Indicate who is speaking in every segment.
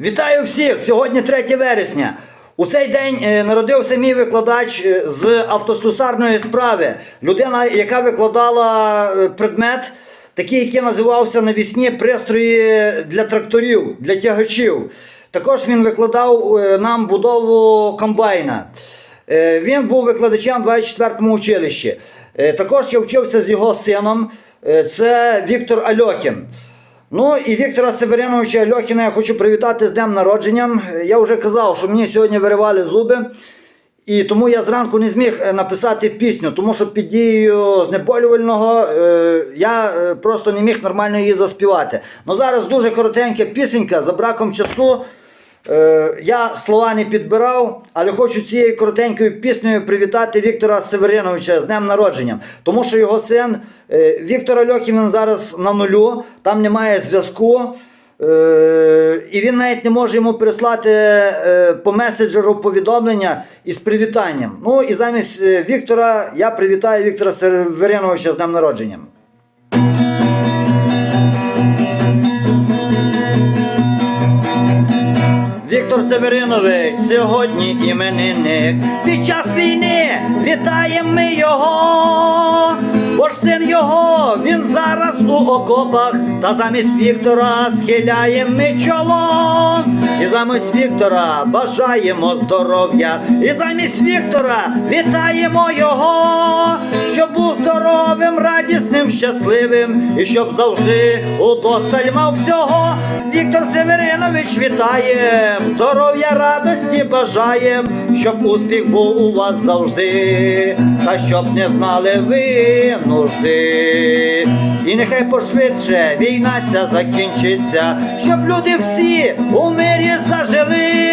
Speaker 1: Вітаю всіх! Сьогодні 3 вересня. У цей день е, народився мій викладач е, з автослюсарної справи. Людина, яка викладала е, предмет, такий, який називався навісні пристрої для тракторів, для тягачів. Також він викладав нам будову комбайна. Він був викладачем 24-му училищі. Також я вчився з його сином. Це Віктор Альохін. Ну і Віктора Севериновича Льохіна я хочу привітати з днем народженням. Я вже казав, що мені сьогодні виривали зуби. І тому я зранку не зміг е, написати пісню, тому що під дією знеболювального е, я е, просто не міг нормально її заспівати. Ну зараз дуже коротенька пісенька, за браком часу. Е, я слова не підбирав, але хочу цією коротенькою піснею привітати Віктора Севериновича з днем народження. Тому що його син е, Віктор Альохін він зараз на нулю, там немає зв'язку. Е, і він навіть не може йому прислати е, по меседжеру повідомлення із привітанням. Ну і замість е, Віктора я привітаю Віктора Севериновича з днем народження. Северинович сьогодні іменинник. Під час війни вітаємо ми його. Бо ж син його, він зараз у окопах, та замість Віктора схиляємо ми чоло. І замість Віктора бажаємо здоров'я. І замість Віктора вітаємо його, щоб був здоровим, радісним, щасливим, і щоб завжди удосталь мав всього. Віктор Северинович вітає, здоров'я, радості бажаєм, щоб успіх був у вас завжди, та щоб не знали ви нужди. І нехай пошвидше війна ця закінчиться, щоб люди всі у мирі зажили.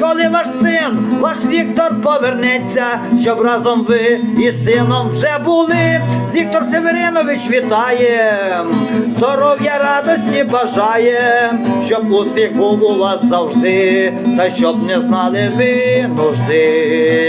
Speaker 1: Коли ваш син, ваш Віктор повернеться, щоб разом ви із сином вже були. Віктор Северинович вітає, здоров'я, радості бажає, щоб успіх був у вас завжди, та щоб не знали ви нужди.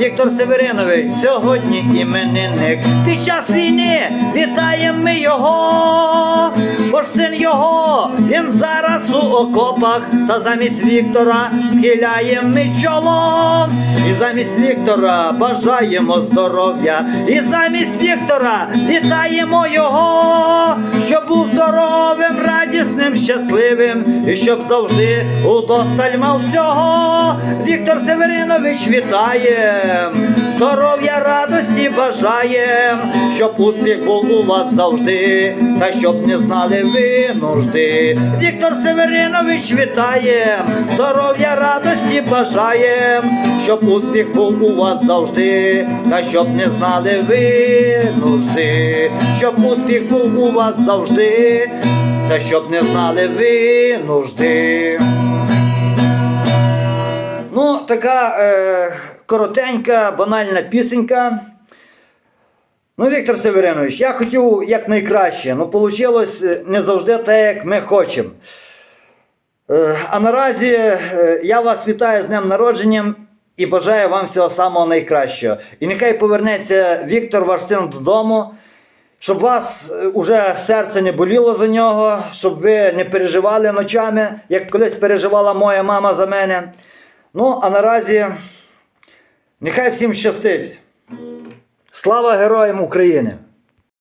Speaker 1: Віктор Северинович сьогодні іменинник. Під час війни вітаємо ми його, бо ж син його, він зараз у окопах, та замість Віктора схиляємо ми чоло. Замість Віктора бажаємо здоров'я, і замість Віктора вітаємо його, щоб був здоровим, радісним, щасливим, і щоб завжди удосталь мав всього. Віктор Северинович вітає, здоров'я, радості бажаєм, щоб успіх був у вас завжди, та щоб не знали ви нужди. Віктор Северинович вітає, здоров'я, радості бажаєм, щоб успіх був у вас завжди, та щоб не знали ви нужди, щоб успіх був у вас завжди, та щоб не знали ви нужди. Ну, така е, коротенька, банальна пісенька. Ну, Віктор Северинович, я хотів якнайкраще, але вийшло не завжди так, як ми хочемо. Е, а наразі е, я вас вітаю з днем народженням і бажаю вам всього самого найкращого. І нехай повернеться Віктор, ваш син додому, щоб вас е, уже серце не боліло за нього, щоб ви не переживали ночами, як колись переживала моя мама за мене. Ну, а наразі нехай всім щастить. Слава героям України!